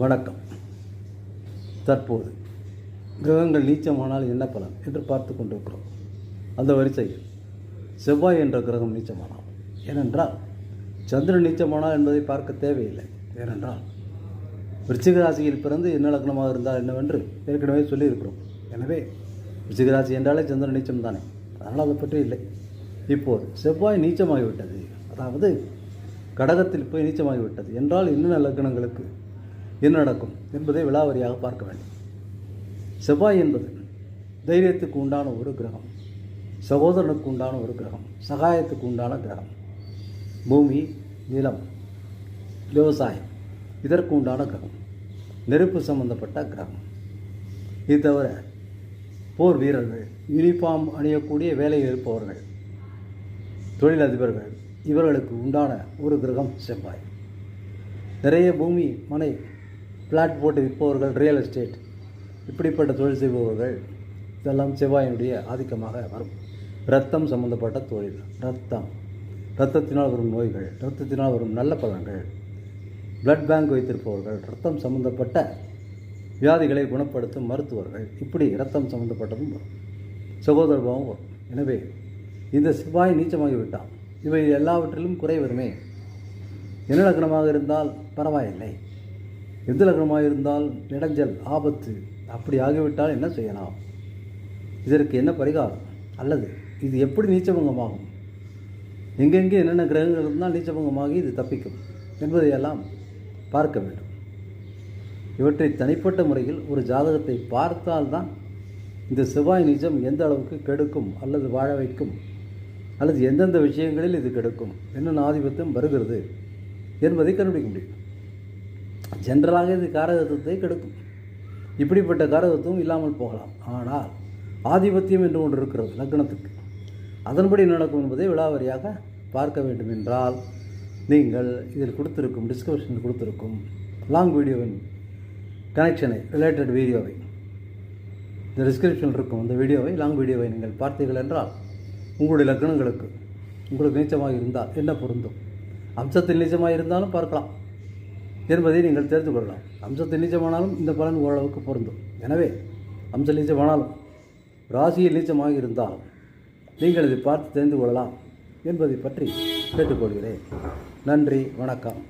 வணக்கம். தற்போது கிரகங்கள் நீச்சமானால் என்ன பலன் என்று பார்த்து கொண்டிருக்கிறோம். அந்த வரிசையில் செவ்வாய் என்ற கிரகம் நீச்சமானால். ஏனென்றால் சந்திரன் நீச்சமானால் என்பதை பார்க்க தேவையில்லை. ஏனென்றால் விருச்சிக ராசியில் பிறந்து என்ன லக்னமாக இருந்தால் என்னவென்று ஏற்கனவே சொல்லியிருக்கிறோம். எனவே விருச்சிக ராசி என்றாலே சந்திரன் நீச்சம் தானே அதனால் அதை பற்றி இல்லை. இப்போது செவ்வாய் நீச்சமாகிவிட்டது. அதாவது கடகத்தில் போய் நீச்சமாகிவிட்டது. என்றால் என்னென்ன லக்னங்களுக்கு என்ன நடக்கும் என்பதை விலாவரியாக பார்க்க வேண்டும். செவ்வாய் என்பது தைரியத்துக்கு உண்டான ஒரு கிரகம். சகோதரனுக்கு உண்டான ஒரு கிரகம். சகாயத்துக்கு உண்டான கிரகம். பூமி நிலம் விவசாயம் இதற்கு உண்டான கிரகம். நெருப்பு சம்பந்தப்பட்ட கிரகம். இது தவிர போர் வீரர்கள் யூனிஃபார்ம் அணியக்கூடிய வேலையில் இருப்பவர்கள் தொழிலதிபர்கள் இவர்களுக்கு உண்டான ஒரு கிரகம் செவ்வாய். நிறைய பூமி மனை பிளாட் போட்டு விற்பவர்கள் ரியல் எஸ்டேட் இப்படிப்பட்ட தொழில் செய்பவர்கள் இதெல்லாம் செவ்வாயினுடைய ஆதிக்கமாக வரும். ரத்தம் சம்பந்தப்பட்ட தொழில். ரத்தம் ரத்தத்தினால் வரும் நோய்கள் ரத்தத்தினால் வரும் நல்ல பலன்கள். பிளட் பேங்க் வைத்திருப்பவர்கள் ரத்தம் சம்பந்தப்பட்ட வியாதிகளை குணப்படுத்தும் மருத்துவர்கள். இப்படி ரத்தம் சம்பந்தப்பட்டதும் வரும். சகோதரபாவும் வரும். எனவே இந்த செவ்வாய் நீச்சமாகிவிட்டால் இவை எல்லாவற்றிலும் குறை வருமே என்ன லக்னமாக இருந்தால் பரவாயில்லை. எந்த லக்னமாக இருந்தால் இடைஞ்சல் ஆபத்து அப்படி ஆகிவிட்டால் என்ன செய்யலாம்? இதற்கு என்ன பரிகாரம்? அல்லது இது எப்படி நீச்சபங்கமாகும்? எங்கெங்கே என்னென்ன கிரகங்கள் இருந்தால் நீச்சபங்கமாகி இது தப்பிக்கும் என்பதையெல்லாம் பார்க்க வேண்டும். இவற்றை தனிப்பட்ட முறையில் ஒரு ஜாதகத்தை பார்த்தால்தான் இந்த செவ்வாய் நீச்சம் எந்த அளவுக்கு கெடுக்கும் அல்லது வாழ வைக்கும்? அல்லது எந்தெந்த விஷயங்களில் இது கெடுக்கும்? என்னென்ன ஆதிபத்தியம் வருகிறது? என்பதை கண்டுபிடிக்க முடியும். ஜென்ரலாக இது காரகத்துவத்தை கெடுக்கும். இப்படிப்பட்ட காரகத்துவம் இல்லாமல் போகலாம். ஆனால் ஆதிபத்தியம் என்று ஒன்று இருக்கிறது லக்னத்துக்கு. அதன்படி நடக்கும் என்பதை விழாவரியாக பார்க்க வேண்டும் என்றால் நீங்கள் இதில் கொடுத்துருக்கும் டிஸ்கிரிப்ஷனில் கொடுத்துருக்கும் லாங் வீடியோவின் கனெக்ஷனை ரிலேட்டட் வீடியோவை இந்த டிஸ்கிரிப்ஷனில் இருக்கும் அந்த வீடியோவை லாங் வீடியோவை நீங்கள் பார்த்தீர்கள் என்றால் உங்களுடைய லக்னங்களுக்கு உங்களுக்கு நீச்சமாக இருந்தால் என்ன பொருந்தும்? அம்சத்தில் நீச்சமாக இருந்தாலும் பார்க்கலாம். என்பதை நீங்கள் தெரிந்து கொள்ளலாம். அம்சத்தில் நீச்சமானாலும் இந்த பலன் ஓரளவுக்கு பொருந்தும். எனவே அம்ச நீச்சமானாலும் ராசியில் நீச்சமாக இருந்தால் நீங்கள் இதை பார்த்து தெரிந்து கொள்ளலாம் என்பதை பற்றி கேட்டுக்கொள்கிறேன். நன்றி வணக்கம்.